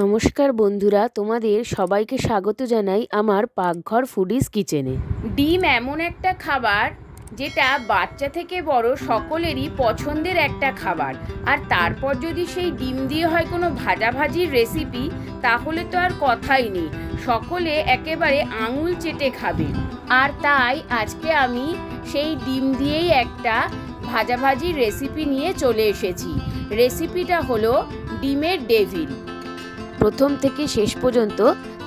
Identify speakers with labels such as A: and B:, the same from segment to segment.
A: নমস্কার বন্ধুরা, তোমাদের সবাইকে স্বাগত জানাই আমার পাকঘর ফুডিস কিচেনে
B: ডিম এমন একটা খাবার যেটা বাচ্চা থেকে বড় সকলেরই পছন্দের একটা খাবার। আর তারপর যদি সেই ডিম দিয়ে হয় কোনো ভাজাভাজির রেসিপি তাহলে তো আর কথাই নেই। সকলে একেবারে আঙুল চেটে খাবে। আর তাই আজকে আমি সেই ডিম দিয়েই একটা ভাজাভাজির রেসিপি নিয়ে চলে এসেছি। রেসিপিটা হলো ডিমের ডেভিল
A: প্রথম থেকে শেষ পর্যন্ত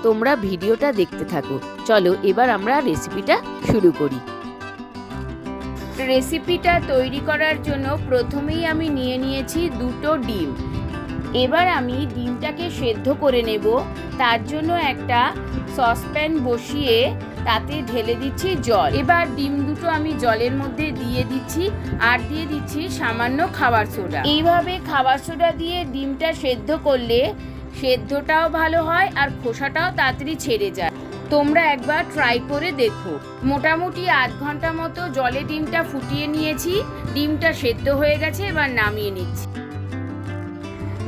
A: তোমরা ভিডিওটা দেখতে থাকো। চলো এবার আমরা রেসিপিটা শুরু করি।
B: রেসিপিটা তৈরি করার জন্য প্রথমেই আমি নিয়ে নিয়েছি দুটো ডিম। এবার আমি ডিমটাকে সেদ্ধ করে নেব। তার জন্য একটা সসপ্যান বসিয়ে তাতে ঢেলে দিচ্ছি জল। এবার ডিম দুটো আমি জলের মধ্যে দিয়ে দিচ্ছি আর দিয়ে দিচ্ছি সামান্য খাবার সোডা। এইভাবে খাবার সোডা দিয়ে ডিমটা সেদ্ধ করলে সেদ্ধটাও ভালো হয় আর খোসাটাও তাড়াতাড়ি ছেড়ে যায়। তোমরা একবার ট্রাই করে দেখো। মোটামুটি আধ ঘণ্টা মতো জলে ডিমটা ফুটিয়ে নিয়েছি। ডিমটা সেদ্ধ হয়ে গেছে, এবার নামিয়ে নিচ্ছি।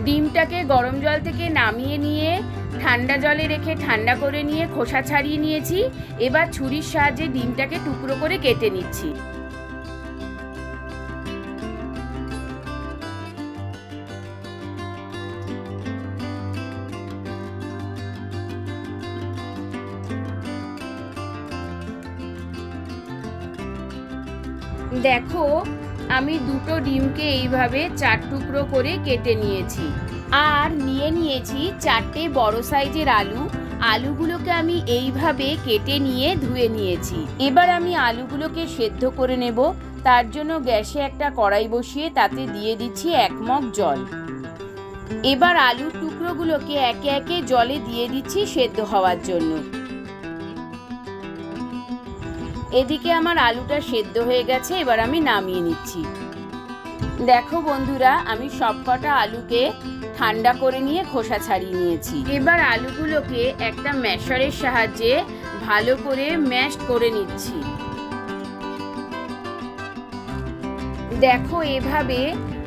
B: ডিমটাকে গরম জল থেকে নামিয়ে নিয়ে ঠান্ডা জলে রেখে ঠান্ডা করে নিয়ে খোসা ছাড়িয়ে নিয়েছি। এবার ছুরির সাহায্যে ডিমটাকে টুকরো করে কেটে নিচ্ছি। দেখো, আমি দুটো ডিমকে এইভাবে চার টুকরো করে কেটে নিয়েছি। আর নিয়ে নিয়েছি চারটে বড় সাইজের আলু। আলুগুলোকে আমি এইভাবে কেটে নিয়ে ধুয়ে নিয়েছি। এবার আমি আলুগুলোকে সেদ্ধ করে নেব। তার জন্য গ্যাসে একটা কড়াই বসিয়ে তাতে দিয়ে দিচ্ছি এক মগ জল। এবার আলুর টুকরোগুলোকে একে একে জলে দিয়ে দিচ্ছি সেদ্ধ হওয়ার জন্য। এদিকে আমার আলুটা সেদ্ধ হয়ে গেছে, এবার আমি নামিয়ে নিচ্ছি। দেখো বন্ধুরা, আমি সবকটা আলুকে ঠান্ডা করে নিয়ে খোসা ছাড়িয়ে নিয়েছি। এবার আলুগুলোকে একটা ম্যাশারের সাহায্যে ভালো করে ম্যাশ করে নিচ্ছি। দেখো এভাবে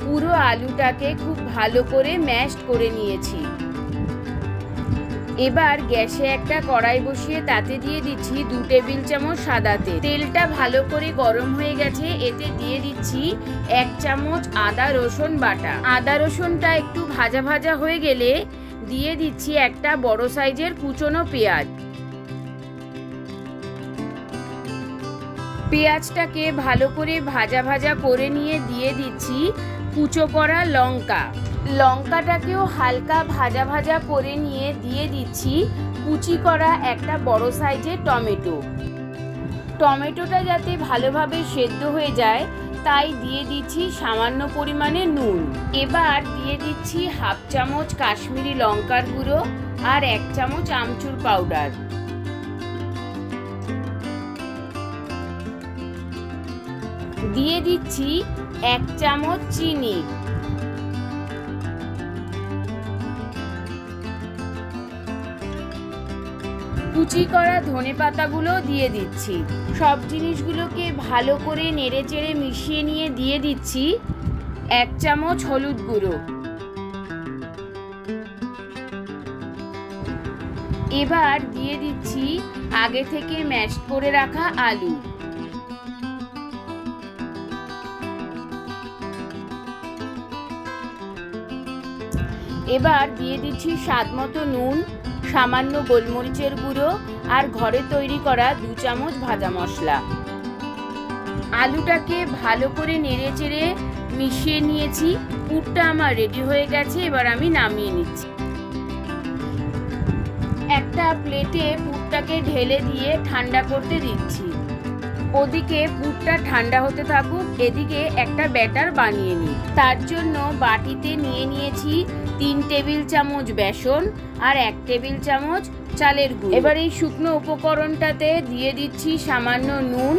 B: পুরো আলুটাকে খুব ভালো করে ম্যাশ করে নিয়েছি। এবার গ্যাসে একটা কড়াই বসিয়ে তাতে দিয়ে দিচ্ছি দু টেবিল চামচ সাদা তেল। তেলটা ভালো করে গরম হয়ে গেছে, এতে দিয়ে দিচ্ছি এক চামচ আদা রসুন বাটা। আদা রসুনটা একটু ভাজা ভাজা হয়ে গেলে দিয়ে দিচ্ছি একটা বড় সাইজের কুচনো পেঁয়াজ। পেঁয়াজটাকে ভালো করে ভাজা ভাজা করে নিয়ে দিয়ে দিচ্ছি কুচো করা লঙ্কা। লঙ্কাটাকেও হালকা ভাজা ভাজা করে নিয়ে দিয়ে দিচ্ছি কুচি করা একটা বড় সাইজের টমেটো। টমেটোটা যাতে ভালোভাবে সেদ্ধ হয়ে যায়, তাই দিয়ে দিচ্ছি সামান্য পরিমাণে নুন। এবার দিয়ে দিচ্ছি হাফ চামচ কাশ্মীরি লঙ্কার গুঁড়ো আর এক চামচ আমচুর পাউডার। দিয়ে দিচ্ছি এক চামচ চিনি। কুচি করা ধনে পাতাগুলো দিয়ে দিচ্ছি। সব জিনিসগুলোকে ভালো করে নেড়ে চেড়ে মিশিয়ে নিয়ে দিয়ে দিচ্ছি এক চামচ হলুদ গুঁড়ো। এবার দিয়ে দিচ্ছি আগে থেকে ম্যাশ করে রাখা আলু। এবার দিয়ে দিচ্ছি স্বাদ মতো নুন সামান্য গোলমরিচের গুঁড়ো আর ঘরে তৈরি করা দু চামচ ভাজা মশলা। আলুটাকে ভালো করে নেড়ে চেড়ে মিশিয়ে নিয়েছি। পুরটা আমার রেডি হয়ে গেছে, এবার আমি নামিয়ে নিচ্ছি। একটা প্লেটে পুরটাকে ঢেলে দিয়ে ঠান্ডা করতে দিচ্ছি। ওদিকে পুরটা ঠান্ডা হতে থাকুক, এদিকে একটা ব্যাটার বানিয়ে নিই। তার জন্য বাটিতে নিয়ে নিয়েছি তিন টেবিল চামচ বেসন আর এক টেবিল চামচ চালের গুঁড়ো। এবার এই শুকনো উপকরণটাতে দিয়ে দিচ্ছি সামান্য নুন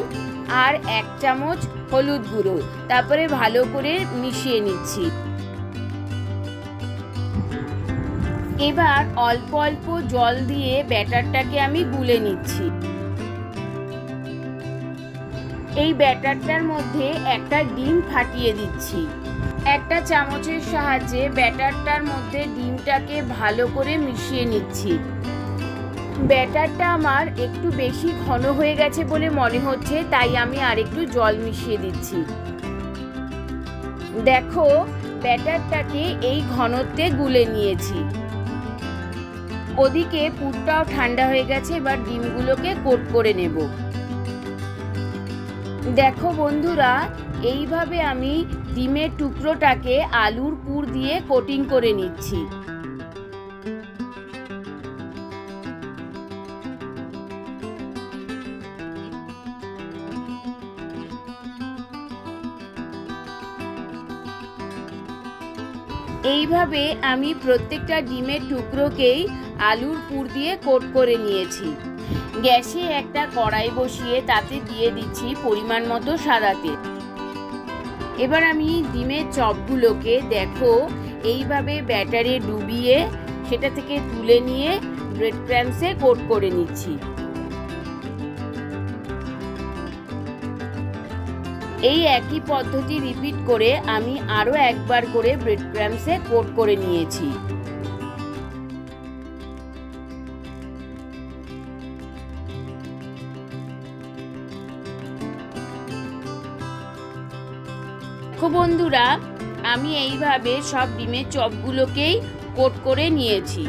B: আর এক চামচ হলুদ গুঁড়ো। তারপরে ভালো করে মিশিয়ে নিচ্ছি। এবার অল্প অল্প জল দিয়ে ব্যাটারটাকে আমি গুলে নিচ্ছি। এই ব্যাটারটার মধ্যে একটা ডিম ফাটিয়ে দিচ্ছি। একটা চামচের সাহায্যে ব্যাটারটার মধ্যে ডিমটাকে ভালো করে মিশিয়ে নিচ্ছি। ব্যাটারটা আমার একটু বেশি ঘন হয়ে গেছে বলে মনে হচ্ছে, তাই আমি আর একটু জল মিশিয়ে দিচ্ছি। দেখো, ব্যাটারটাকে এই ঘনত্বে গুলে নিয়েছি। ওদিকে পুরটাও ঠান্ডা হয়ে গেছে, এবার ডিমগুলোকে কোট করে নেব। দেখো বন্ধুরা, এইভাবে আমি ডিমের টুকরোটাকে আলুর পুর দিয়ে কোটিং করে নিচ্ছি। এইভাবে আমি প্রত্যেকটা ডিমের টুকরোকেই আলুর পুর দিয়ে কোট করে নিয়েছি। গ্যাসে একটা কড়াই বসিয়ে তাতে দিয়ে দিচ্ছি পরিমাণ মতো সাদা তেল। এবার আমি ডিমের চপগুলোকে দেখো, এইভাবে ব্যাটারে ডুবিয়ে সেটা থেকে তুলে নিয়ে ব্রেড ক্র্যাম্পসে কোট করে নিচ্ছি। এই একই পদ্ধতি রিপিট করে আমি আরও একবার করে ব্রেড ক্র্যাম্পসে কোট করে নিয়েছি। দেখো বন্ধুরা, আমি এইভাবে সব ডিমের চপগুলোকেই কোট করে নিয়েছি।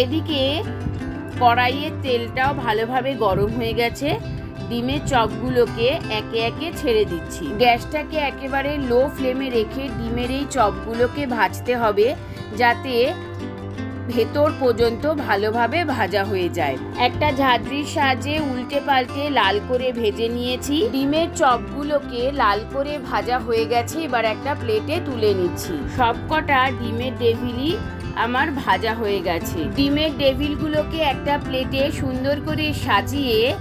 B: এদিকে কড়াইয়ের তেলটাও ভালোভাবে গরম হয়ে গেছে। ডিমের চপগুলোকে একে একে ছেড়ে দিচ্ছি। গ্যাসটাকে একেবারে লো ফ্লেমে রেখে ডিমের এই চপগুলোকে ভাজতে হবে, যাতে ভেতর পর্যন্ত ভালোভাবে ভাজা হয়ে যায়। একটা ঝাঁঝরির সাহায্যে উল্টে পাল্টে লাল করে ভেজে নিয়েছি। ডিমের চপগুলোকে লাল করে ভাজা হয়ে গেছে, এবার একটা প্লেটে তুলে নিচ্ছি। সবকটা ডিমের ডেভিলি আমার ভাজা হয়ে গেছে। ডিমের ডেভিলগুলোকে একটা প্লেটে সুন্দর করে সাজিয়ে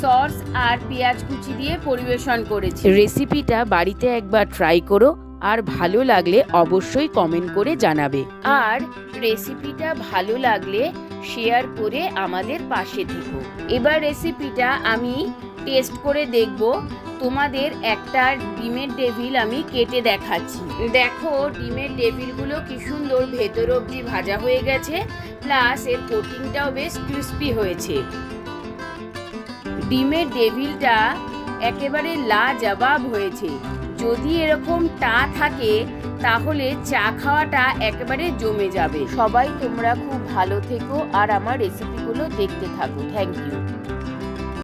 B: সস আর পেঁয়াজ কুচি দিয়ে পরিবেশন করেছি।
A: রেসিপিটা বাড়িতে একবার ট্রাই করো। আর ভালো লাগলে অবশ্যই কমেন্ট করে জানাবে।
B: আর রেসিপিটা ভালো লাগলে শেয়ার করে আমাদের পাশে থেকো। এবার রেসিপিটা আমি টেস্ট করে দেখব। তোমাদের একটা ডিমের ডেভিল আমি কেটে দেখাচ্ছি। দেখো, ডিমের ডেভিলগুলো কি সুন্দর ভেতর অবধি ভাজা হয়ে গেছে। প্লাস এর কোটিংটাও বেশ ক্রিস্পি হয়েছে। ডিমের ডেভিলটা একেবারে লাজবাব হয়েছে। যদি এরকম টা থাকে, তাহলে চা খাওয়াটা একেবারে জমে যাবে। সবাই তোমরা খুব ভালো থেকো আর আমার রেসিপিগুলো দেখতে থাকো। Thank you